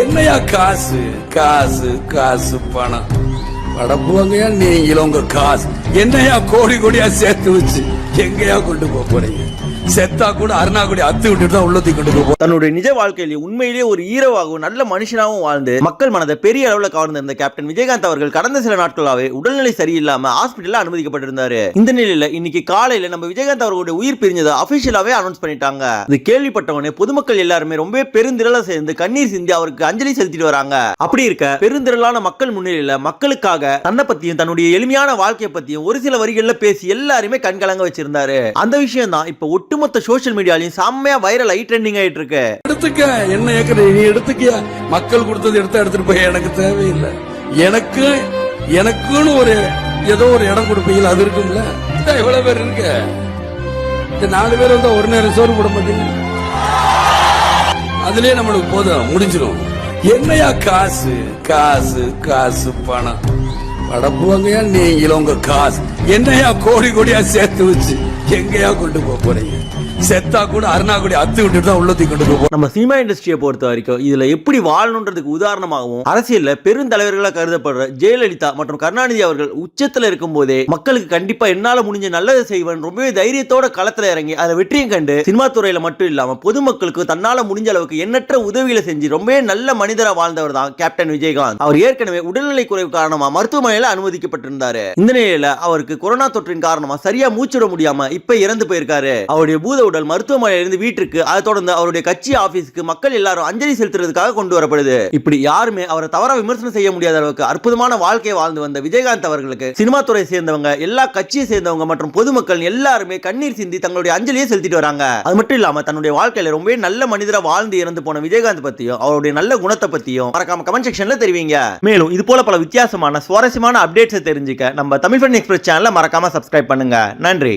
என்னையா காசு? காசு காசு பணம். படப்புவாங்கயா நீங்களும் உங்க காசு. என்னையா கோடி கோடியா சேர்த்து வச்சு எங்கேயா கொண்டு போக போறீங்க? செத்தா கூட அருணாகுடி அத்து விட்டுட்டு தான் உள்ளத்தி கொண்டு போகும் தன்னுடைய நிஜ வாழ்க்கையிலே உண்மையிலேயே ஒரு ஹீரோவாகவும் நல்ல மனுஷனாகவும் வாழ்ந்து மக்கள் மனதை பெரிய அளவுல கவர்ந்திருந்த கேப்டன் விஜயகாந்த் அவர்கள் கடந்த சில நாட்களாவே உடல்நிலை சரியில்லாம ஹாஸ்பிட்டல்ல அனுமதிக்கப்பட்டிருந்தாரு. இந்த நிலையில இன்னைக்கு காலையில நம்ம விஜயகாந்த் அவர்களுடைய உயிர் பிரிஞ்சதை அபிஷியலாவே அனௌன்ஸ் பண்ணிட்டாங்க. இது கேள்விப்பட்டவனே பொதுமக்கள் எல்லாருமே ரொம்ப பெருந்திரளா சேர்ந்து கண்ணீர் சிந்தி அவருக்கு அஞ்சலி செலுத்திட்டு வராங்க. அப்படி இருக்க பெருந்திரளான மக்கள் முன்னிலையில மக்களுக்காக தன்னை பத்தியும் தன்னுடைய எளிமையான வாழ்க்கையை பத்தியும் ஒரு சில வரிகள்ல பேசி எல்லாருமே கண்கலங்க வச்சிருந்தாரு. அந்த விஷயம் தான் இப்ப ஒட்டுமொத்த சோசியல் மீடியாலையும் செம்மையா வைரல் ஆகி ட்ரெண்டிங் ஆயிட்டு இருக்கு. எடுத்துக்க என்ன ஏக்கர் நீ எடுத்துக்கியா? மக்கள் கொடுத்தது எடுத்து எடுத்துட்டு போய் எனக்கு தேவையில்லை. எனக்கு எனக்குன்னு ஒரு ஏதோ ஒரு இடம் கொடுப்பீங்களா? அது இருக்கும்ல. இவ்வளவு பேர் இருக்க. நாலு பேர் வந்தா ஒரு நேரம் சோறு போட மாட்டீங்க அதுலயே நம்மளுக்கு போதும் முடிஞ்சிடும் என்னையா காசு காசு காசு பணம். படப்புவாங்கயா நீங்களும் உங்க காசு. என்னையா கோடி கோடியா சேர்த்து வச்சு எங்கயா கொண்டு போக போறீங்க? செத்தா கூட அருணாகுடி அத்து விட்டுட்டு தான் உள்ளத்தி கொண்டு போவோம் நம்ம சினிமா இண்டஸ்ட்ரியை பொறுத்த வரைக்கும் இதுல எப்படி வாழணுன்றதுக்கு உதாரணமாகவும் அரசியல்ல பெருந்தலைவர்களாக கருதப்படுற ஜெயலலிதா மற்றும் கருணாநிதி அவர்கள் உச்சத்துல இருக்கும் போதே மக்களுக்கு கண்டிப்பா என்னால முடிஞ்ச நல்லதை செய்வேன் ரொம்பவே தைரியத்தோட களத்துல இறங்கி அதை வெற்றியும் கண்டு சினிமா துறையில மட்டும் இல்லாம பொதுமக்களுக்கு தன்னால முடிஞ்ச அளவுக்கு எண்ணற்ற உதவிகளை செஞ்சு ரொம்பவே நல்ல மனிதரா வாழ்ந்தவர் தான் கேப்டன் விஜயகாந்த். அவர் ஏற்கனவே உடல்நிலை குறைவு காரணமா மருத்துவமனையில அனுமதிக்கப்பட்டிருந்தாரு. இந்த நிலையில அவருக்கு கொரோனா தொற்றின் காரணமா சரியா மூச்சிட முடியாம இப்ப இறந்து போயிருக்காரு. அவருடைய பூத உடல் மருத்துவமனையிலிருந்து இருந்து அதை தொடர்ந்து அவருடைய கட்சி ஆபீஸ்க்கு மக்கள் எல்லாரும் அஞ்சலி செலுத்துறதுக்காக கொண்டு வரப்படுது. இப்படி யாருமே அவரை தவற விமர்சனம் செய்ய முடியாத அளவுக்கு அற்புதமான வாழ்க்கையை வாழ்ந்து வந்த விஜயகாந்த் அவர்களுக்கு சினிமா துறை சேர்ந்தவங்க எல்லா கட்சியை சேர்ந்தவங்க மற்றும் பொதுமக்கள் எல்லாருமே கண்ணீர் சிந்தி தங்களுடைய அஞ்சலியை செலுத்திட்டு வராங்க. அது மட்டும் இல்லாம தன்னுடைய வாழ்க்கையில ரொம்பவே நல்ல மனிதரா வாழ்ந்து இறந்து போன விஜயகாந்த் பத்தியும் அவருடைய நல்ல குணத்தை பத்தியும் மறக்காம கமெண்ட் செக்ஷன்ல தெரிவிங்க. மேலும் இது போல பல வித்தியாசமான சுவாரஸ்யமான அப்டேட்ஸை தெரிஞ்சுக்க நம்ம தமிழ் ஃபன் எக்ஸ்பிரஸ் சேனலை மறக்காம சப்ஸ்கிரைப் பண்ணுங்க. நன்றி.